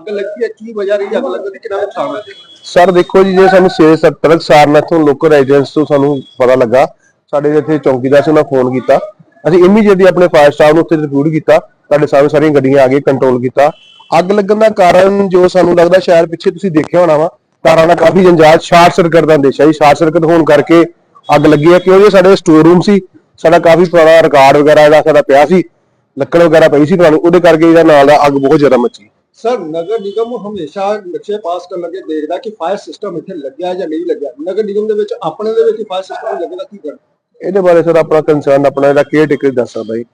ਅੱਗ ਲੱਗੀ ਹੈ ਕੀ ਵਜ੍ਹਾ ਰਹੀ ਅੱਗ ਲੱਗਣ ਦੀ ਕਿੰਨਾ ਨੁਕਸਾਨ ਹੈ? ਸਰ ਦੇਖੋ ਜੀ, ਜੇ ਸਾਨੂੰ 6-7 ਸਾਰ ਤੋਂ ਲੋਕਲ ਰੈਜ਼ੀਡੈਂਸ ਤੋਂ ਸਾਨੂੰ ਪਤਾ ਲੱਗਾ। ਸਾਡੇ ਇੱਥੇ ਚੌਕੀਦਾਰ ਸੀ, ਉਹਨਾਂ ਫੋਨ ਕੀਤਾ। ਅਸੀਂ ਇਮੀਡੀਏਟਲੀ ਆਪਣੇ ਫਾਇਰ ਸਟਾਫ ਨੂੰ ਉੱਥੇ ਰਿਪੋਰਟ ਕੀਤਾ। ਸਾਡੇ ਸਾਹਮਣੇ ਸਾਰੀਆਂ ਗੱਡੀਆਂ ਆ ਗਏ ਕੰਟਰੋਲ ਕੀਤਾ। ਅੱਗ ਲੱਗਣ ਦਾ ਕਾਰਨ ਜੋ ਸਾਨੂੰ ਲੱਗਦਾ ਸ਼ਾਇਦ ਪਿੱਛੇ ਤੁਸੀਂ ਦੇਖਿਆ ਹੋਣਾ ਵਾ, ਤਾਰਾਂ ਦਾ ਕਾਫੀ ਜੰਜਾਲ, ਸ਼ਾਰਟ ਸਰਕਟ ਦਾ ਅੰਦੇਸ਼ਾ ਜੀ। ਸ਼ਾਰਟ ਸਰਕਟ ਹੋਣ ਕਰਕੇ ਅੱਗ ਲੱਗੀ ਹੈ। ਕਿਉਂਕਿ ਸਾਡੇ ਸਟੋਰ ਰੂਮ ਸੀ। ਸਾਡਾ ਕਾਫੀ ਪੁਰਾਣਾ ਰਿਕਾਰਡ ਵਗੈਰਾ ਜਿਹੜਾ ਸਾਡਾ ਪਿਆ ਸੀ। ਲੱਕੜ ਵਗੈਰਾ ਪਈ ਸੀ ਪੁਰਾਣੀ ਉਹਦੇ ਕਰਕੇ ਇਹਦਾ ਨਾਲ ਦਾ ਅੱਗ ਬਹੁਤ ਜ਼ਿਆਦਾ ਮੱਚੀ। ਸਰ ਨਗਰ ਨਿਗਮ ਹਮੇਸ਼ਾ ਨਕਸ਼ੇ ਪਾਸ ਕਰਨ ਲੱਗੇ ਦੇਖਦਾ ਕਿ ਫਾਇਰ ਸਿਸਟਮ ਇੱਥੇ ਲੱਗਿਆ ਜਾਂ ਨਹੀਂ ਲੱਗਿਆ। ਨਗਰ ਨਿਗਮ ਦੇ ਵਿੱਚ ਆਪਣੇ ਦੇ ਵਿੱਚ ਫਾਇਰ ਸਿਸਟਮ ਲੱਗੇਗਾ ਕੀ ਕਰਨਾ? ਇਹਦੇ ਬਾਰੇ ਸਰ ਆਪਣਾ ਕੰਸਰਨ ਆਪਣਾ ਇਹਦਾ ਕੇਅਰ ਟੇਕਰ ਦੱਸ ਸਕਦਾ ਜੀ